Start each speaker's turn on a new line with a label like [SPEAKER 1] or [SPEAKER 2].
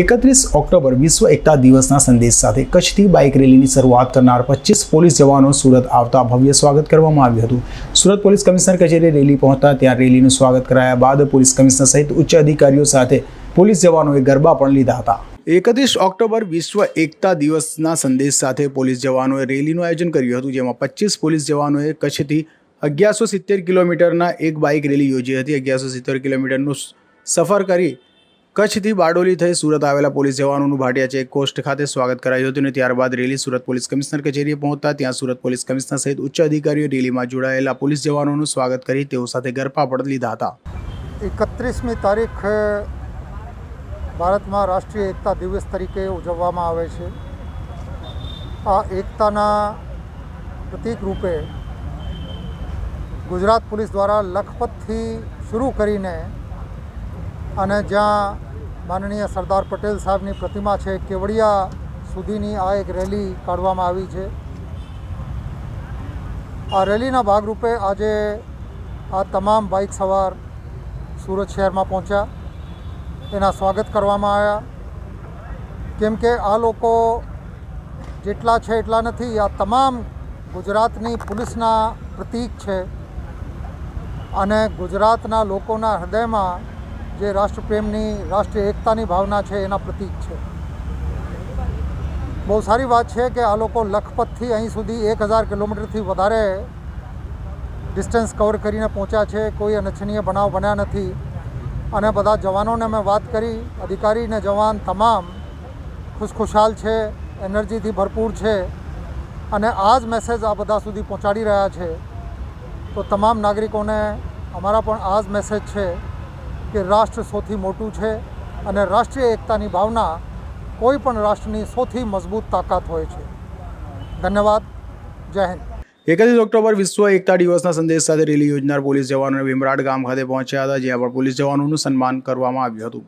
[SPEAKER 1] એકત્રીસ ઓક્ટોબર વિશ્વ એકતા દિવસના સંદેશ સાથે કચ્છથી બાઇક રેલીની શરૂઆત કરનાર પચીસ પોલીસ જવાનો સુરત આવતા ભવ્ય સ્વાગત કરવામાં આવ્યું હતું. સુરત પોલીસ કમિશનર કચેરી રેલી પહોંચતા ત્યાં રેલીનું સ્વાગત કરાયા બાદ પોલીસ કમિશનર સહિત ઉચ્ચ અધિકારીઓ સાથે પોલીસ જવાનોએ ગરબા પણ લીધા હતા. એકત્રીસ ઓક્ટોબર વિશ્વ એકતા દિવસના સંદેશ સાથે પોલીસ જવાનોએ રેલીનું આયોજન કર્યું હતું, જેમાં પચીસ પોલીસ જવાનોએ કચ્છથી અગિયારસો સિત્તેર કિલોમીટરના એક બાઇક રેલી યોજી હતી. અગિયારસો સિત્તેર કિલોમીટરનું સફર કરી કચ્છથી બારડોલી થઈ સુરત આવેલા પોલીસ જવાનોનું ભાટિયા ચેકપોસ્ટ ખાતે સ્વાગત કરાયું હતું અને ત્યારબાદ રેલી સુરત પોલીસ કમિશનર કચેરીએ પહોંચતા ત્યાં સુરત પોલીસ કમિશનર સહિત ઉચ્ચ અધિકારીઓ રેલીમાં જોડાયેલા પોલીસ જવાનોનું સ્વાગત કરી તેઓ સાથે ગરપા પણ લીધા હતા.
[SPEAKER 2] એકત્રીસમી તારીખ ભારતમાં રાષ્ટ્રીય એકતા દિવસ તરીકે ઉજવવામાં આવે છે. આ એકતાના પ્રતીક રૂપે ગુજરાત પોલીસ દ્વારા લખપતથી શરૂ કરીને અને જ્યાં માનનીય સરદાર પટેલ સાહેબની પ્રતિમા છે કેવડિયા સુધીની આ એક રેલી કાઢવામાં આવી છે. આ રેલીના ભાગરૂપે આજે આ તમામ બાઇક સવાર સુરત શહેરમાં પહોંચ્યા. એના સ્વાગત કરવામાં આવ્યા. કેમ કે આ લોકો જેટલા છે એટલા નથી, આ તમામ ગુજરાતની પોલીસના પ્રતીક છે. અને ગુજરાતના લોકોના હૃદયમાં જે રાષ્ટ્રપ્રેમની, રાષ્ટ્રીય એકતાની ભાવના છે, એના પ્રતીક છે. બહુ સારી વાત છે કે આ લોકો લખપતથી અહીં સુધી એક હજાર કિલોમીટરથી વધારે ડિસ્ટન્સ કવર કરીને પહોંચ્યા છે. કોઈ અનચ્છનીય બનાવ બન્યા નથી. અને બધા જવાનોને મેં વાત કરી. અધિકારી ને જવાન તમામ ખુશખુશાલ છે, એનર્જીથી ભરપૂર છે અને આ જ મેસેજ આ બધા સુધી પહોંચાડી રહ્યા છે. તો તમામ નાગરિકોને અમારા પણ આ જ મેસેજ છે. કે રાષ્ટ્ર સૌથી મોટું છે અને રાષ્ટ્રીય એકતાની ભાવના કોઈ પણ રાષ્ટ્રની સૌથી મજબૂત તાકાત હોય છે. ધન્યવાદ. જય હિન્દ.
[SPEAKER 1] એકત્રીસ ઓક્ટોબર વિશ્વ એકતા દિવસના સંદેશ સાથે રેલી યોજનાર પોલીસ જવાનોને વિમરાટ ગામ ખાતે પહોંચ્યા હતા, જ્યાં પણ પોલીસ જવાનોનું સન્માન કરવામાં આવ્યું હતું.